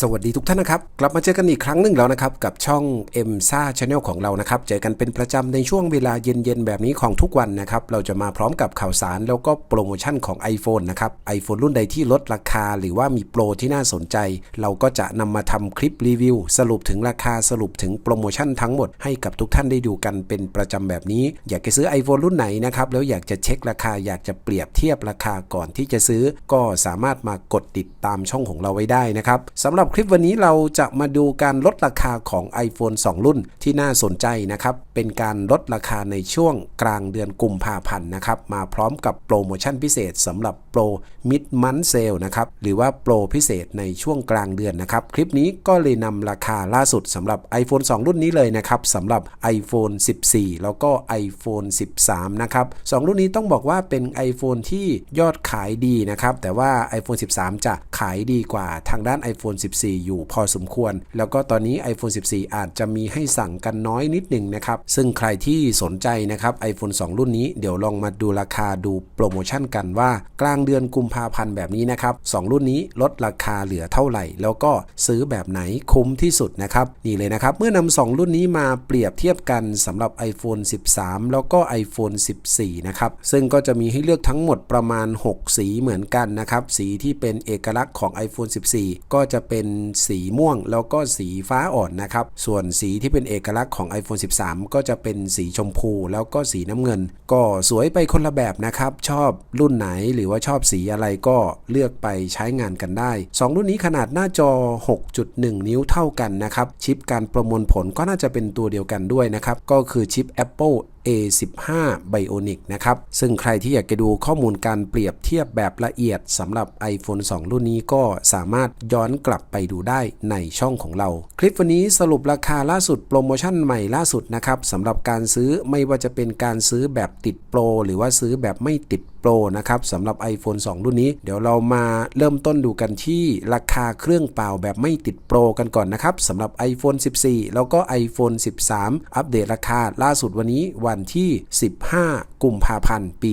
สวัสดีทุกท่านนะครับ กลับมาเจอกันอีกครั้งหนึ่งแล้วนะครับ กับช่อง m s a Channel ของเรานะครับ เจอกันเป็นประจำในช่วงเวลาเย็นๆ แบบนี้ของทุกวันนะครับ เราจะมาพร้อมกับข่าวสารแล้วก็โปรโมชั่นของ iPhone นะครับ iPhone รุ่นใดที่ลดราคาหรือว่ามีโปรที่น่าสนใจ เราก็จะนำมาทำคลิปรีวิว สรุปถึงราคาสรุปถึงโปรโมชั่นทั้งหมดให้กับทุกท่านได้ดูกันเป็นประจำแบบนี้ อยากจะซื้อ iPhone รุ่นไหนนะครับแล้วอยากจะเช็คราคาอยากจะเปรียบเทียบราคาก่อนที่จะซื้อ ก็สามารถมากดติดตามช่องของเราไว้ได้นะครับสำำหรับคลิปวันนี้เราจะมาดูการลดราคาของ iPhone 2 รุ่นที่น่าสนใจนะครับ เป็นการลดราคาในช่วงกลางเดือนกุมภาพันธ์นะครับ มาพร้อมกับโปรโมชั่นพิเศษสำหรับโปร Mid Month Sale นะครับ หรือว่าโปรพิเศษในช่วงกลางเดือนนะครับ คลิปนี้ก็เลยนำราคาล่าสุดสำหรับ iPhone 2 รุ่นนี้เลยนะครับสำหรับ iPhone 14 แล้วก็ iPhone 13 นะครับ2รุ่นนี้ต้องบอกว่าเป็น iPhone ที่ยอดขายดีนะครับแต่ว่า iPhone 13 จะขายดีกว่าทางด้าน iPhone 14 อยู่พอสมควร แล้วก็ตอนนี้ iPhone 14 อาจจะมีให้สั่งกันน้อยนิดหนึ่งนะครับ ซึ่งใครที่สนใจนะครับ iPhone 2 รุ่นนี้เดี๋ยวลองมาดูราคาดูโปรโมชั่นกันว่า กลางเดือนกุมภาพันธ์แบบนี้นะครับ 2 รุ่นนี้ลดราคาเหลือเท่าไหร่ แล้วก็ซื้อแบบไหนคุ้มที่สุดนะครับนี่เลยนะครับ เมื่อนำ2รุ่นนี้มาเปรียบเทียบกันสำหรับ iPhone 13 แล้วก็ iPhone 14 นะครับ ซึ่งก็จะมีให้เลือกทั้งหมดประมาณ 6 สีเหมือนกันนะครับ สีที่เป็นเอกลักษณ์ของ iPhone 14 ก็จะเป็นสีม่วง แล้วก็สีฟ้าอ่อนนะครับ ส่วนสีที่เป็นเอกลักษณ์ของ iPhone 13 ก็จะเป็นสีชมพู แล้วก็สีน้ำเงิน ก็สวยไปคนละแบบนะครับ ชอบรุ่นไหนหรือว่าชอบสีอะไรก็เลือกไปใช้งานกันได้ 2 รุ่นนี้ขนาดหน้าจอ 6.1 นิ้วเท่ากันนะครับ ชิปการประมวลผลก็น่าจะเป็นตัวเดียวกันด้วยนะครับ ก็คือชิป Apple A15 Bionic นะครับ ซึ่งใครที่อยากจะดูข้อมูลการเปรียบเทียบแบบละเอียดสำหรับ iPhone 2 รุ่นนี้ก็สามารถย้อนกลับไปดูได้ในช่องของเรา คลิปวันนี้สรุปราคาล่าสุดโปรโมชั่นใหม่ล่าสุดนะครับสำหรับการซื้อไม่ว่าจะเป็นการซื้อแบบติดโปรหรือว่าซื้อแบบไม่ติด โปรนะครับสำหรับ iPhone 2 รุ่นนี้ เดี๋ยวเรามาเริ่มต้นดูกันที่ราคาเครื่องเปล่าแบบไม่ติดโปรกันก่อนนะครับสำหรับ iPhone 14 แล้วก็ iPhone 13 อัปเดตราคาล่าสุดวันนี้วันที่ 15 กุมภาพันธ์ ปี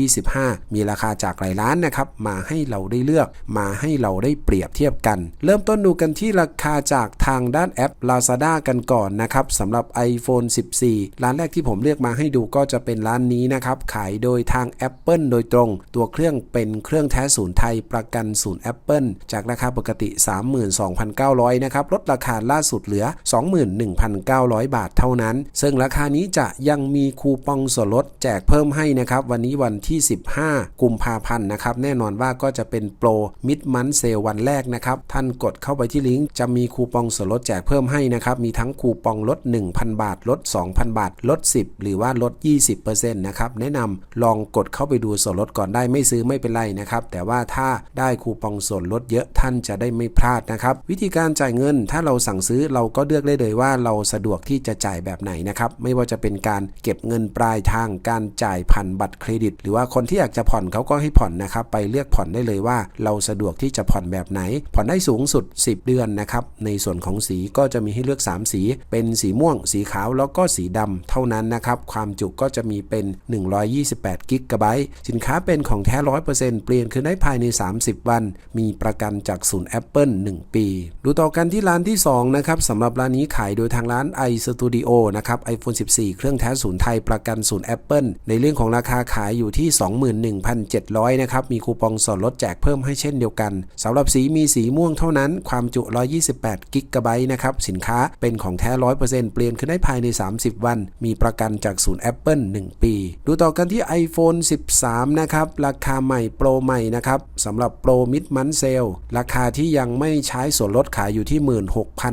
2025 มีราคาจากหลายร้านนะครับ มาให้เราได้เลือก มาให้เราได้เปรียบเทียบกัน เริ่มต้นดูกันที่ราคาจากทางด้านแอป Lazada กันก่อนนะครับสำหรับ iPhone 14 ร้านแรกที่ผมเลือกมาให้ดูก็จะเป็นร้านนี้นะครับ ขายโดยทาง Apple โดยตรง ตัวเครื่องเป็นเครื่องแท้ศูนย์ไทยประกันศูนย์ Apple จากราคาปกติ 32,900 นะครับ ลดราคาล่าสุดเหลือ 21,900 บาทเท่านั้น ซึ่งราคานี้จะยังมีคูปองส่วนลดแจกเพิ่มให้นะครับ วันนี้วันที่ 15 กุมภาพันธ์นะครับ แน่นอนว่าก็จะเป็นโปรมิดมันเซลวันแรกนะครับ ท่านกดเข้าไปที่ลิงก์จะมีคูปองส่วนลดแจกเพิ่มให้นะครับ มีทั้งคูปองลด 1,000 บาท ลด 2,000 บาท ลด 10 หรือว่าลด 20%นะครับ แนะนำลองกดเข้าไปดูส่วนลดก่อนได้ไม่ซื้อไม่เป็นไรนะครับ แต่ว่าถ้าได้คูปองส่วนลดเยอะท่านจะได้ไม่พลาดนะครับ วิธีการจ่ายเงินถ้าเราสั่งซื้อเราก็เลือกได้เลยว่าเราสะดวกที่จะจ่ายแบบไหนนะครับไม่ว่าจะเป็นการเก็บเงินปลายทางการจ่ายผ่านบัตรเครดิต หรือว่าคนที่อยากจะผ่อนเขาก็ให้ผ่อนนะครับไปเลือกผ่อนได้เลยว่า เราสะดวกที่จะผ่อนแบบไหน ผ่อนได้สูงสุด 10 เดือนนะครับในส่วนของสีก็จะมีให้เลือก 3 สี เป็นสีม่วง สีขาวแล้วก็สีดำเท่านั้นนะครับความจุก็จะมีเป็น 128กิกะไบต์สินค้าเป็นของแท้ 100%เปลี่ยนคืนได้ภายใน 30 วัน มีประกันจากศูนย์ Apple 1 ปี ดูต่อกันที่ร้านที่ 2 นะครับสำหรับร้านนี้ขายโดยทางร้าน iStudio นะครับ iPhone 14 เครื่องแท้ศูนย์ไทยประกันศูนย์ Apple ในเรื่องของราคาขายอยู่ที่ 21,700 นะครับ มีคูปองส่วนลดแจกเพิ่มให้เช่นเดียวกันสำหรับสีมีสีม่วงเท่านั้น ความจุ 128 กิกะไบต์นะครับ สินค้าเป็นของแท้ 100%เปลี่ยนขึ้นได้ภายใน 30 วัน มีประกันจากศูนย์ Apple 1 ปี ดูต่อกันที่ iPhone 13 นะครับ ราคาใหม่โปรใหม่นะครับสำหรับโปรมิดมันเซลราคาที่ยังไม่ใช้ส่วนลดขายอยู่ที่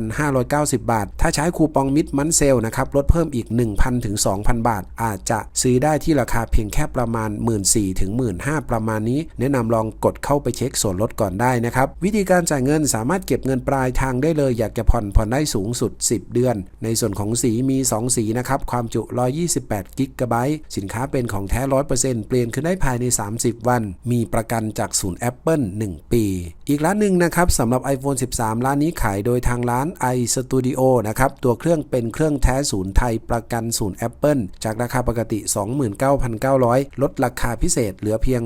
16,590 บาท ถ้าใช้คูปองมิดมันเซลนะครับลดเพิ่มอีก 1,000ถึง2,000 บาท อาจจะซื้อได้ที่ราคาเพียงแค่ประมาณ 14,000ถึง15,000ประมาณนี้ แนะนำลองกดเข้าไปเช็คส่วนลดก่อนได้นะครับวิธีการจ่ายเงินสามารถเก็บเงินปลายทางได้เลย อยากจะผ่อนผ่อนได้สูงสุด 10 เดือน ในส่วนของสีมี 2 สีนะครับความจุ 128กิกะไบต์สินค้าเป็นของแท้100%เปลี่ยนนคืนได้ภายใน 30 วัน มีประกันจากศูนย์ Apple 1 ปี อีกร้านหนึ่งนะครับสำหรับ iPhone 13 ร้านนี้ขายโดยทางร้าน iStudio นะครับ ตัวเครื่องเป็นเครื่องแท้ศูนย์ไทยประกันศูนย์ Apple จากราคาปกติ 29,900 ลดราคาพิเศษเหลือเพียง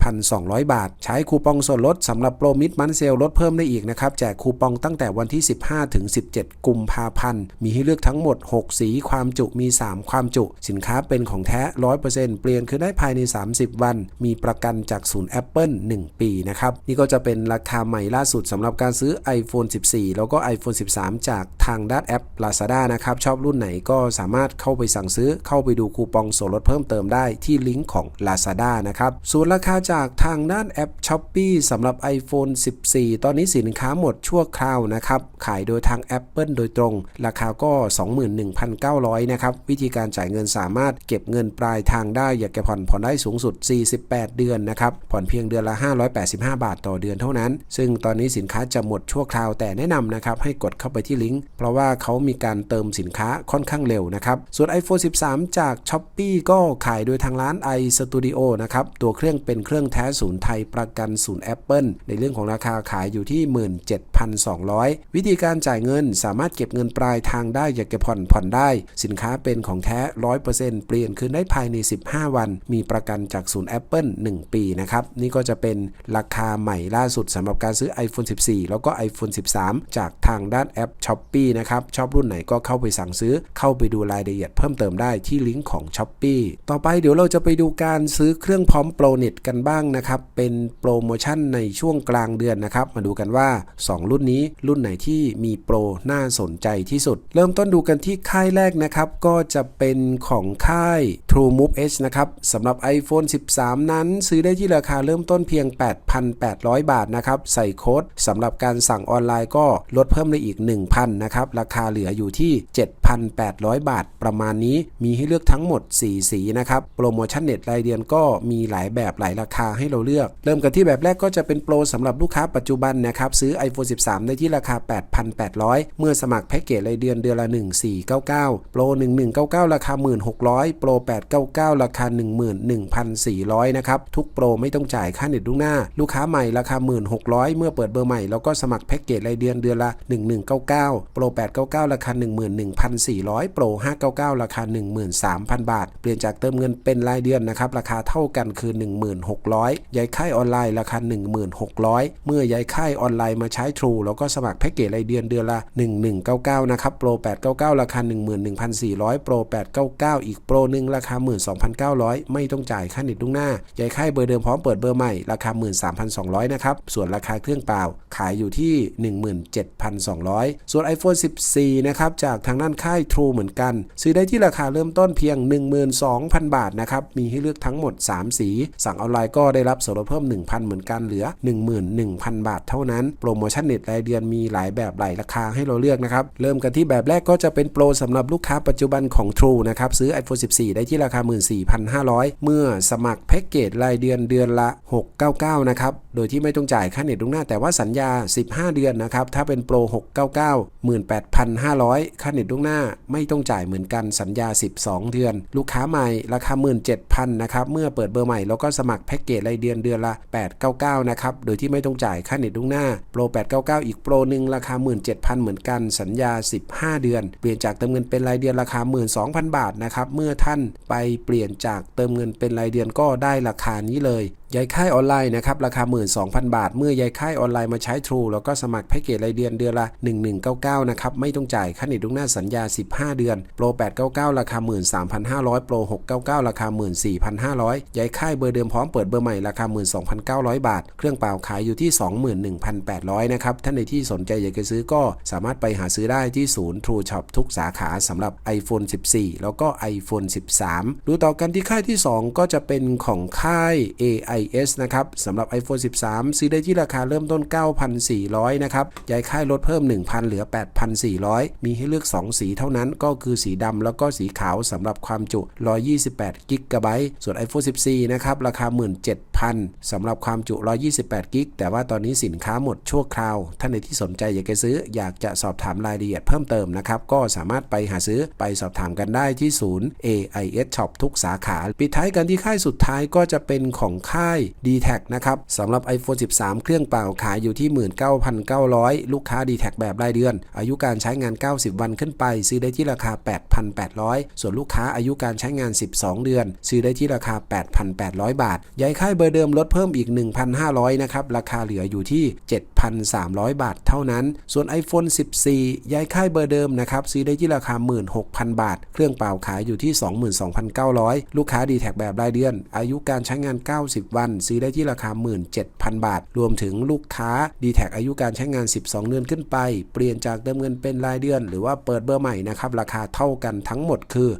17,200 บาท ใช้คูปองส่วนลดสำหรับโปรมิดมันเซลลดเพิ่มได้อีกนะครับ แจกคูปองตั้งแต่วันที่ 15 ถึง 17 กุมภาพันธ์ มีให้เลือกทั้งหมด 6 สี ความจุ มี 3 ความจุ สินค้าเป็นของแท้ 100%เปลี่ยนคือได้ภายใน30 วัน มีประกันจากศูนย์ Apple 1 ปีนะครับ นี่ก็จะเป็นราคาใหม่ล่าสุดสำหรับการซื้อ iPhone 14 แล้วก็ iPhone 13 จากทางด้านแอป Lazada นะครับ ชอบรุ่นไหนก็สามารถเข้าไปสั่งซื้อเข้าไปดูคูปองส่วนลดเพิ่มเติมได้ที่ลิงก์ของ Lazada นะครับ ส่วนราคาจากทางด้านแอป Shopee สำหรับ iPhone 14 ตอนนี้สินค้าหมดชั่วคราวนะครับ ขายโดยทาง Apple โดยตรง ราคาก็ 21,900 นะครับ วิธีการจ่ายเงินสามารถเก็บเงินปลายทางได้อยากจะผ่อนผ่อนได้สูงสุด 48 เดือนนะครับ ผ่อนเพียงเดือนละ 585 บาทต่อเดือนเท่านั้น ซึ่งตอนนี้สินค้าจะหมดชั่วคราวแต่แนะนำนะครับให้กดเข้าไปที่ลิงก์ เพราะว่าเขามีการเติมสินค้าค่อนข้างเร็วนะครับ ส่วน iPhone 13 จาก s h อ p e e ก็ขายโดยทางร้าน iStudio นะครับ ตัวเครื่องเป็นเครื่องแท้ศูนย์ไทยประกันศูนย์ Apple ในเรื่องของราคาขายอยู่ที่ 17,200 วิธีการจ่ายเงินสามารถเก็บเงินปลายทางได้อยากจะผ่อนผ่อนได้ สินค้าเป็นของแท้ 100%เปลี่ยนคืนได้ภายใน 15 วัน มีประกันจากศูนย์ Apple 1 ปีนะครับ นี่ก็จะเป็นราคาใหม่ล่าสุดสำหรับการซื้อ iPhone 14 แล้วก็ iPhone 13 จากทางด้านแอป s h อ p e e นะครับชอบรุ่นไหนก็เข้าไปสั่งซื้อ เข้าไปดูรายละเอียดเพิ่มเติมได้ที่ลิงก์ของ s h อ p e e ต่อไปเดี๋ยวเราจะไปดูการซื้อเครื่องพร้อมโปรเน็ตกันบ้างนะครับ เป็นโปรโมชั่นในช่วงกลางเดือนนะครับ มาดูกันว่า 2 รุ่นนี้รุ่นไหนที่มีโปรน่าสนใจที่สุด เริ่มต้นดูกันที่ค่ายแรกนะครับ ก็จะเป็นของค่าย True Move H นะครับสำหรับ iPhone 13 นั้น ซื้อได้ที่ราคาเริ่มต้นเพียง 8,800 บาทนะครับ ใส่โค้ดสำหรับการสั่งออนไลน์ก็ลดเพิ่มได้อีก 1,000นะครับ ราคาเหลืออยู่ที่ 7,800 บาท ประมาณนี้มีให้เลือกทั้งหมด 4 สีนะครับ โปรโมชั่นเน็ตรายเดือนก็มีหลายแบบหลายราคาให้เราเลือก เริ่มกันที่แบบแรกก็จะเป็นโปรสำหรับลูกค้าปัจจุบันนะครับ ซื้อ iPhone 13 ได้ที่ราคา 8,800 เมื่อสมัครแพ็กเกจรายเดือนเดือนละ 1499 โปร 1199 ราคา 1,600 โปร 899 ราคา 1 1 1,400 นะครับ ทุกโปรไม่ต้องจ่ายค่าเน็ตล่วงหน้า ลูกค้าใหม่ราคา 1,600 เมื่อเปิดเบอร์ใหม่ แล้วก็สมัครแพ็กเกจรายเดือนเดือนละ 1199 โปร 899 ราคา 11,400 โปร 599 ราคา 13,000 บาท เปลี่ยนจากเติมเงินเป็นรายเดือนนะครับ ราคาเท่ากันคือ 1600 ย้ายค่ายออนไลน์ราคา 1600 เมื่อย้ายค่ายออนไลน์มาใช้ True แล้วก็สมัครแพ็กเกจรายเดือนเดือนละ 1199 นะครับ โปร 899 ราคา 11,400 โปร 899 อีกโปรหนึ่งราคา 12,900 ไม่ต้องจ่ายค่าเน็ตล่วงหน้าย้ายค่ายเบอร์เดิมพร้อมเปิดเบอร์ใหม่ ราคา 13,200 นะครับ ส่วนราคาเครื่องเปล่า ขายอยู่ที่ 17,200 ส่วน iPhone 14 นะครับ จากทางด้านค่าย True เหมือนกัน ซื้อได้ที่ราคาเริ่มต้นเพียง 12,000 บาทนะครับ มีให้เลือกทั้งหมด 3 สี สั่งออนไลน์ก็ได้รับส่วนลดเพิ่ม 1,000 เหมือนกันเหลือ 11,000 บาทเท่านั้น โปรโมชั่นเน็ตรายเดือนมีหลายแบบหลายราคาให้เราเลือกนะครับ เริ่มกันที่แบบแรกก็จะเป็นโปรสำหรับลูกค้าปัจจุบันของ True นะครับ ซื้อ iPhone 14 ได้ที่ราคา 14,500มื่อสมัครแพ็กเกจรายเดือนเดือนละ 699 นะครับ โดยที่ไม่ต้องจ่ายค่าเน็ตล่วงหน้า แต่ว่าสัญญา 15 เดือนนะครับ ถ้าเป็นโปร 699 18,500 ค่าเน็ตล่วงหน้าไม่ต้องจ่ายเหมือนกันสัญญา 12 เดือน ลูกค้าใหม่ราคา 17,000 นะครับ เมื่อเปิดเบอร์ใหม่แล้วก็สมัครแพ็กเกจรายเดือนเดือนละ 899 นะครับ โดยที่ไม่ต้องจ่ายค่าเน็ตล่วงหน้า โปร 899 อีกโปรหนึ่งราคา 17,000 เหมือนกัน สัญญา 15 เดือน เปลี่ยนจากเติมเงินเป็นรายเดือนราคา 12,000 บาทนะครับ เมื่อท่านไปเปลี่ยนจากเติมเงินเป็นรายเดือนก็ได้ราคานี้เลย ยายค่ายออนไลน์นะครับราคา 12,000 บาท เมื่อยายค่ายออนไลน์มาใช้ True แล้วก็สมัครแพ็กเกจรายเดือนเดือนละ 1199 นะครับ ไม่ต้องจ่ายค่าเน็ตล่วงหน้าสัญญา 15 เดือน โปร 899 ราคา 13,500 โปร 699 ราคา 14,500ย้ายค่ายเบอร์เดิมพร้อมเปิดเบอร์ใหม่ราคา 12,900 บาท เครื่องเปล่าขายอยู่ที่ 21,800 นะครับ ท่านในที่สนใจอยากจะซื้อก็สามารถไปหาซื้อได้ที่ศูนย์ True Shop ทุกสาขาสำหรับ iPhone 14 แล้วก็ iPhone 13 ดูต่อกันที่ค่ายที่ 2 ก็จะเป็นของค่าย AI IS นะครับสำหรับ iPhone 13 ซื้อได้ที่ราคาเริ่มต้น 9,400 นะครับย้ายค่ายลดเพิ่ม 1,000 เหลือ 8,400 มีให้เลือก 2 สีเท่านั้นก็คือสีดำแล้วก็สีขาวสำหรับความจุ 128 กิกะไบต์ส่วน iPhone 14 นะครับ ราคา 17,000 สำหรับความจุ 128 กิก แต่ว่าตอนนี้สินค้าหมดชั่วคราว ท่านใดที่สนใจอยากจะซื้อ อยากจะสอบถามรายละเอียดเพิ่มเติมนะครับ ก็สามารถไปหาซื้อไปสอบถามกันได้ที่ศูนย์ AIS Shop ทุกสาขา ปิดท้ายกันที่ค่ายสุดท้ายก็จะเป็นของค่าย d t แทนะครับสำหรับ iPhone 13 เครื่องเปล่าขายอยู่ที่ 19,900 ลูกค้า d t แทแบบรายเดือน อายุการใช้งาน 90 วันขึ้นไป ซื้อได้ที่ราคา 8,800 ส่วนลูกค้าอายุการใช้งาน 12 เดือน ซื้อได้ที่ราคา 8,800 บาทย้ายค่ายเบอร์เดิมลดเพิ่มอีก 1,500 นะครับ ราคาเหลืออยู่ที่ 7,300 บาทเท่านั้น ส่วน iPhone 14 ย้ายค่ายเบอร์เดิมนะครับ ซื้อได้ที่ราคา 16,000 บาท เครื่องเปล่าขายอยู่ที่ 22,900 ลูกค้า d t แทแบบรายเดือน อายุการใช้งาน 90วัน ซื้อได้ที่ราคา 17,000 บาท รวมถึงลูกค้า d t แทอายุการใช้งาน 12 เดือนขึ้นไป เปลี่ยนจากเดิมเงินเป็นรายเดือน หรือว่าเปิดเบอร์ใหม่นะครับ ราคาเท่ากันทั้งหมดคือ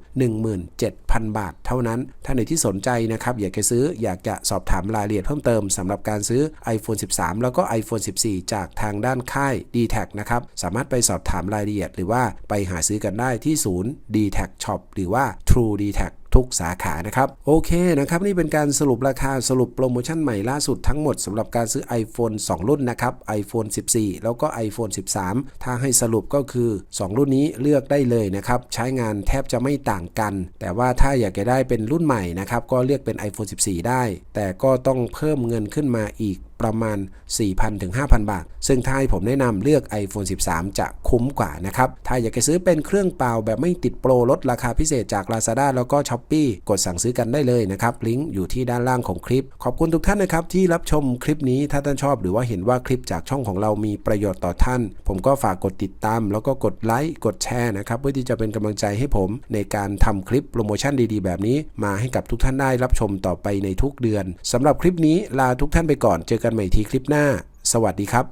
17,000 บาท เท่านั้น ถ้าในที่สนใจนะครับอยากจะซื้ออยากจะสอบถามรายละเอียดเพิ่มเติมสำหรับการซื้อ iPhone 13 แล้วก็ iPhone 14 จากทางด้านค่าย d t แทนะครับ สามารถไปสอบถามรายละเอียด หรือว่าไปหาซื้อกันได้ที่ศูนย์ d t แท Shop หรือว่า True d t แท ทุกสาขานะครับ โอเคนะครับ นี่เป็นการสรุปราคาสรุปโปรโมชั่นใหม่ล่าสุดทั้งหมดสำหรับการซื้อ iPhone 2 รุ่นนะครับ iPhone 14 แล้วก็ iPhone 13 ถ้าให้สรุปก็คือ 2 รุ่นนี้เลือกได้เลยนะครับ ใช้งานแทบจะไม่ต่างกัน แต่ว่าถ้าอยากจะได้เป็นรุ่นใหม่นะครับ ก็เลือกเป็น iPhone 14 ได้ แต่ก็ต้องเพิ่มเงินขึ้นมาอีกประมาณ 4,000ถึง5,000 บาท ซึ่งถ้าให้ผมแนะนำเลือก iPhone 13 จะคุ้มกว่านะครับ ถ้าอยากจะซื้อเป็นเครื่องเปล่าแบบไม่ติดโปรลดราคาพิเศษจาก Lazada แล้วก็ Shopee กดสั่งซื้อกันได้เลยนะครับ ลิงก์อยู่ที่ด้านล่างของคลิป ขอบคุณทุกท่านนะครับ ที่รับชมคลิปนี้ถ้าท่านชอบหรือว่าเห็นว่าคลิปจากช่องของเรามีประโยชน์ต่อท่าน ผมก็ฝากกดติดตาม แล้วก็กดไลค์กดแชร์นะครับเพื่อที่จะเป็นกำลังใจให้ผมในการทำคลิปโปรโมชั่นดีๆ แบบนี้ มาให้กับทุกท่านได้รับชมต่อไปในทุกเดือนสำหรับคลิปนี้ลาทุกท่านไปก่อนเจอกันใหม่ทีคลิปหน้า สวัสดีครับ